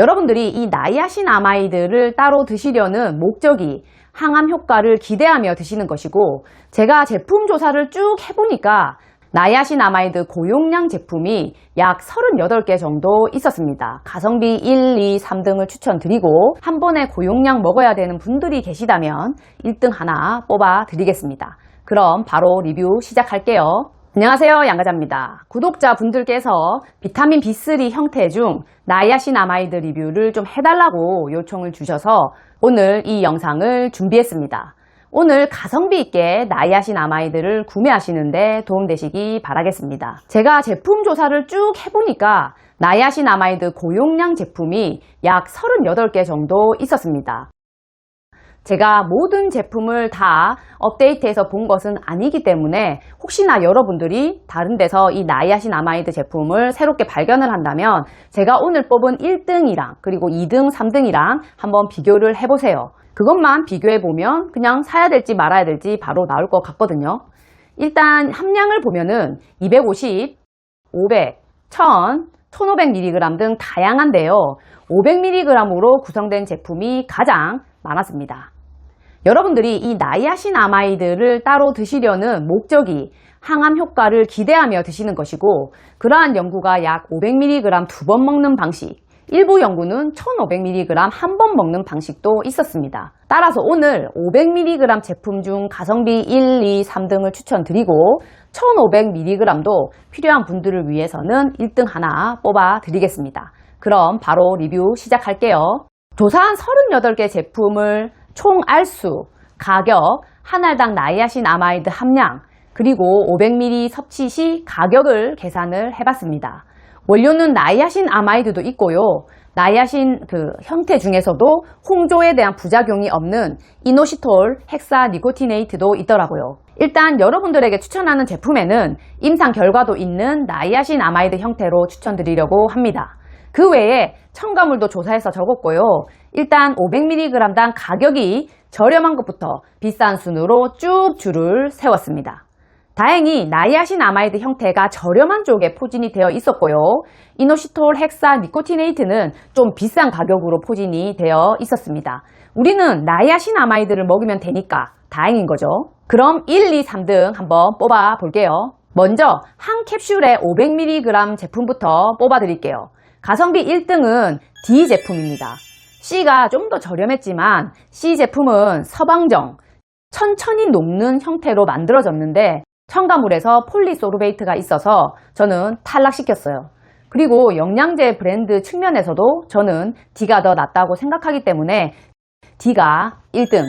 여러분들이 이 나이아신아마이드를 따로 드시려는 목적이 항암 효과를 기대하며 드시는 것이고 제가 제품 조사를 쭉 해보니까 나이아신아마이드 고용량 제품이 약 38개 정도 있었습니다. 가성비 1, 2, 3등을 추천드리고 한 번에 고용량 먹어야 되는 분들이 계시다면 1등 하나 뽑아 드리겠습니다. 그럼 바로 리뷰 시작할게요. 안녕하세요 양가자입니다. 구독자 분들께서 비타민 B3 형태 중 나이아신아마이드 리뷰를 좀 해달라고 요청을 주셔서 오늘 이 영상을 준비했습니다. 오늘 가성비 있게 나이아신 아마이드를 구매하시는데 도움되시기 바라겠습니다. 제가 제품 조사를 쭉 해보니까 나이아신 아마이드 고용량 제품이 약 38개 정도 있었습니다. 제가 모든 제품을 다 업데이트해서 본 것은 아니기 때문에 혹시나 여러분들이 다른 데서 이 나이아신 아마이드 제품을 새롭게 발견을 한다면 제가 오늘 뽑은 1등이랑 그리고 2등, 3등이랑 한번 비교를 해보세요. 그것만 비교해보면 그냥 사야 될지 말아야 될지 바로 나올 것 같거든요. 일단 함량을 보면은 250, 500, 1000, 1500mg 등 다양한데요. 500mg으로 구성된 제품이 가장 많았습니다. 여러분들이 이 나이아신 아마이드를 따로 드시려는 목적이 항암 효과를 기대하며 드시는 것이고 그러한 연구가 약 500mg 두 번 먹는 방식 일부 연구는 1500mg 한 번 먹는 방식도 있었습니다. 따라서 오늘 500mg 제품 중 가성비 1, 2, 3등을 추천드리고 1500mg도 필요한 분들을 위해서는 1등 하나 뽑아 드리겠습니다. 그럼 바로 리뷰 시작할게요. 조사한 38개 제품을 총 알수, 가격, 한 알당 나이아신 아마이드 함량, 그리고 500ml 섭취 시 가격을 계산을 해봤습니다. 원료는 나이아신 아마이드도 있고요. 나이아신 그 형태 중에서도 홍조에 대한 부작용이 없는 이노시톨 헥사 니코티네이트도 있더라고요. 일단 여러분들에게 추천하는 제품에는 임상 결과도 있는 나이아신 아마이드 형태로 추천드리려고 합니다. 그 외에 첨가물도 조사해서 적었고요. 일단 500mg당 가격이 저렴한 것부터 비싼 순으로 쭉 줄을 세웠습니다. 다행히 나이아신 아마이드 형태가 저렴한 쪽에 포진이 되어 있었고요. 이노시톨 헥사 니코티네이트는 좀 비싼 가격으로 포진이 되어 있었습니다. 우리는 나이아신 아마이드를 먹으면 되니까 다행인 거죠. 그럼 1, 2, 3등 한번 뽑아 볼게요. 먼저 한 캡슐에 500mg 제품부터 뽑아 드릴게요. 가성비 1등은 D 제품입니다. C가 좀 더 저렴했지만 C 제품은 서방정, 천천히 녹는 형태로 만들어졌는데 첨가물에서 폴리소르베이트가 있어서 저는 탈락시켰어요. 그리고 영양제 브랜드 측면에서도 저는 D가 더 낫다고 생각하기 때문에 D가 1등.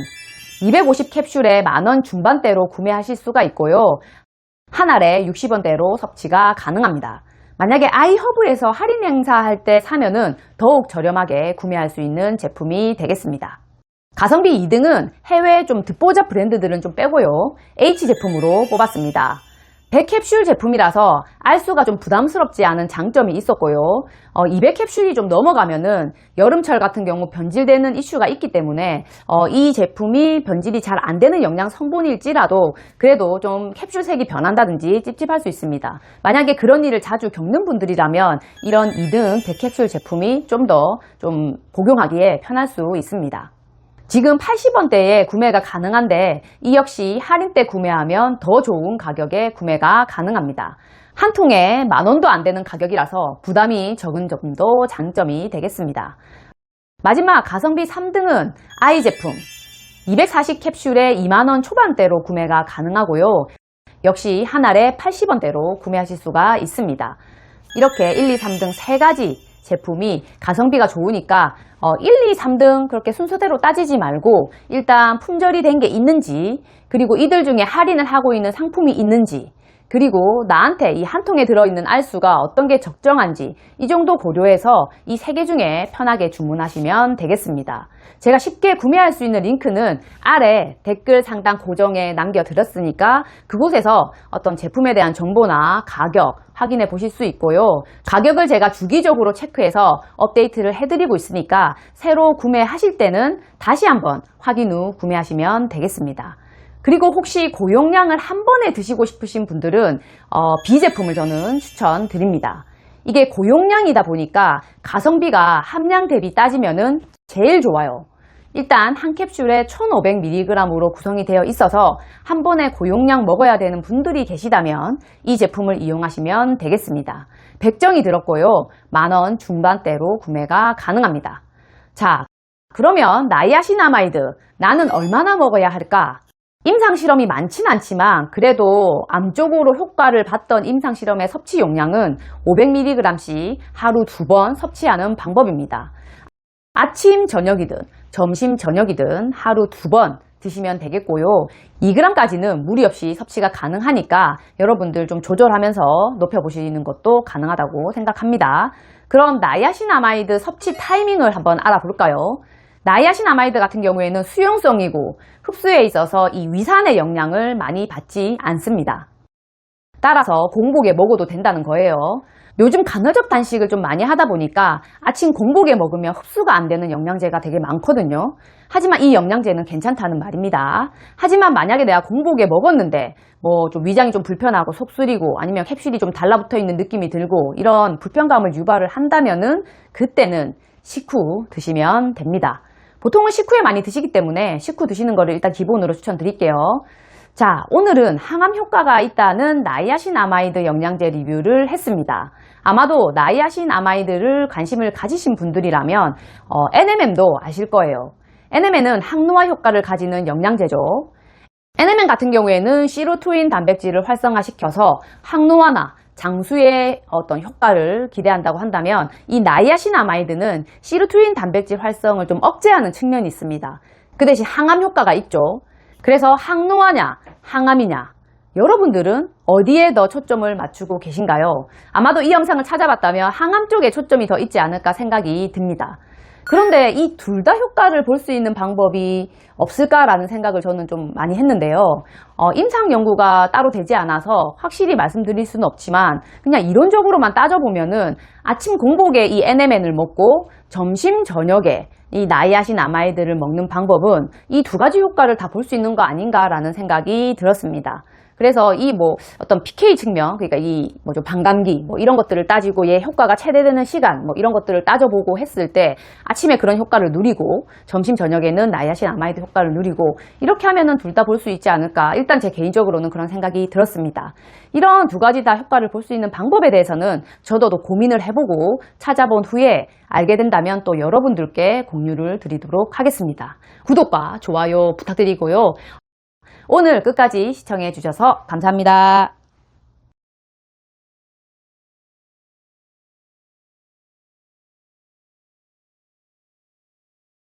250 캡슐에 만원 중반대로 구매하실 수가 있고요. 한 알에 60원대로 섭취가 가능합니다. 만약에 아이허브에서 할인 행사할 때 사면은 더욱 저렴하게 구매할 수 있는 제품이 되겠습니다. 가성비 2등은 해외 좀 듣보잡 브랜드들은 좀 빼고요. H 제품으로 뽑았습니다. 100캡슐 제품이라서 알수가 좀 부담스럽지 않은 장점이 있었고요. 어, 200캡슐이 좀 넘어가면은 여름철 같은 경우 변질되는 이슈가 있기 때문에 어, 이 제품이 변질이 잘 안 되는 영양 성분일지라도 그래도 좀 캡슐 색이 변한다든지 찝찝할 수 있습니다. 만약에 그런 일을 자주 겪는 분들이라면 이런 2등 100캡슐 제품이 좀 더좀 복용하기에 편할 수 있습니다. 지금 80원대에 구매가 가능한데 이 역시 할인 때 구매하면 더 좋은 가격에 구매가 가능합니다. 한 통에 만 원도 안 되는 가격이라서 부담이 적은 점도 장점이 되겠습니다. 마지막 가성비 3등은 아이 제품. 240 캡슐에 2만원 초반대로 구매가 가능하고요. 역시 한 알에 80원대로 구매하실 수가 있습니다. 이렇게 1, 2, 3등 세 가지 제품이 가성비가 좋으니까 어, 1, 2, 3등 그렇게 순서대로 따지지 말고 일단 품절이 된 게 있는지 그리고 이들 중에 할인을 하고 있는 상품이 있는지 그리고 나한테 이 한 통에 들어있는 알수가 어떤 게 적정한지 이 정도 고려해서 이 세 개 중에 편하게 주문하시면 되겠습니다. 제가 쉽게 구매할 수 있는 링크는 아래 댓글 상단 고정에 남겨드렸으니까 그곳에서 어떤 제품에 대한 정보나 가격 확인해 보실 수 있고요. 가격을 제가 주기적으로 체크해서 업데이트를 해드리고 있으니까 새로 구매하실 때는 다시 한번 확인 후 구매하시면 되겠습니다. 그리고 혹시 고용량을 한 번에 드시고 싶으신 분들은 어, B 제품을 저는 추천드립니다. 이게 고용량이다 보니까 가성비가 함량 대비 따지면은 제일 좋아요. 일단 한 캡슐에 1500mg으로 구성이 되어 있어서 한 번에 고용량 먹어야 되는 분들이 계시다면 이 제품을 이용하시면 되겠습니다. 백정이 들었고요. 만원 중반대로 구매가 가능합니다. 자, 그러면 나이아신아마이드 나는 얼마나 먹어야 할까? 임상 실험이 많진 않지만 그래도 암적으로 효과를 봤던 임상 실험의 섭취 용량은 500mg씩 하루 두 번 섭취하는 방법입니다. 아침 저녁이든 점심 저녁이든 하루 두 번 드시면 되겠고요. 2g까지는 무리 없이 섭취가 가능하니까 여러분들 좀 조절하면서 높여보시는 것도 가능하다고 생각합니다. 그럼 나이아신아마이드 섭취 타이밍을 한번 알아볼까요? 나이아신아마이드 같은 경우에는 수용성이고 흡수에 있어서 이 위산의 영향을 많이 받지 않습니다. 따라서 공복에 먹어도 된다는 거예요. 요즘 간헐적 단식을 좀 많이 하다 보니까 아침 공복에 먹으면 흡수가 안 되는 영양제가 되게 많거든요. 하지만 이 영양제는 괜찮다는 말입니다. 하지만 만약에 내가 공복에 먹었는데 뭐 좀 위장이 좀 불편하고 속 쓰리고 아니면 캡슐이 좀 달라붙어 있는 느낌이 들고 이런 불편감을 유발을 한다면은 그때는 식후 드시면 됩니다. 보통은 식후에 많이 드시기 때문에 식후 드시는 거를 일단 기본으로 추천드릴게요. 자, 오늘은 항암 효과가 있다는 나이아신 아마이드 영양제 리뷰를 했습니다. 아마도 나이아신 아마이드를 관심을 가지신 분들이라면 어, NMM도 아실 거예요. NMN은 항노화 효과를 가지는 영양제죠. NMN 같은 경우에는 시로토인 단백질을 활성화시켜서 항노화나 장수의 어떤 효과를 기대한다고 한다면 이 나이아신아마이드는 시루투인 단백질 활성을 좀 억제하는 측면이 있습니다. 그 대신 항암 효과가 있죠. 그래서 항노화냐, 항암이냐, 여러분들은 어디에 더 초점을 맞추고 계신가요? 아마도 이 영상을 찾아봤다면 항암 쪽에 초점이 더 있지 않을까 생각이 듭니다. 그런데 이 둘 다 효과를 볼 수 있는 방법이 없을까라는 생각을 저는 좀 많이 했는데요. 어, 임상 연구가 따로 되지 않아서 확실히 말씀드릴 수는 없지만 그냥 이론적으로만 따져보면은 아침 공복에 이 NMN을 먹고 점심 저녁에 이 나이아신 아마이드를 먹는 방법은 이 두 가지 효과를 다 볼 수 있는 거 아닌가라는 생각이 들었습니다. 그래서 이 뭐 어떤 PK 측면, 그러니까 이 뭐죠 반감기 뭐 이런 것들을 따지고 얘 효과가 최대되는 시간 뭐 이런 것들을 따져보고 했을 때 아침에 그런 효과를 누리고 점심 저녁에는 나이아신 아마이드 효과를 누리고 이렇게 하면은 둘 다 볼 수 있지 않을까. 일단 제 개인적으로는 그런 생각이 들었습니다. 이런 두 가지 다 효과를 볼 수 있는 방법에 대해서는 저도 또 고민을 해보고 찾아본 후에 알게 된다면 또 여러분들께 공유를 드리도록 하겠습니다. 구독과 좋아요 부탁드리고요. 오늘 끝까지 시청해 주셔서 감사합니다.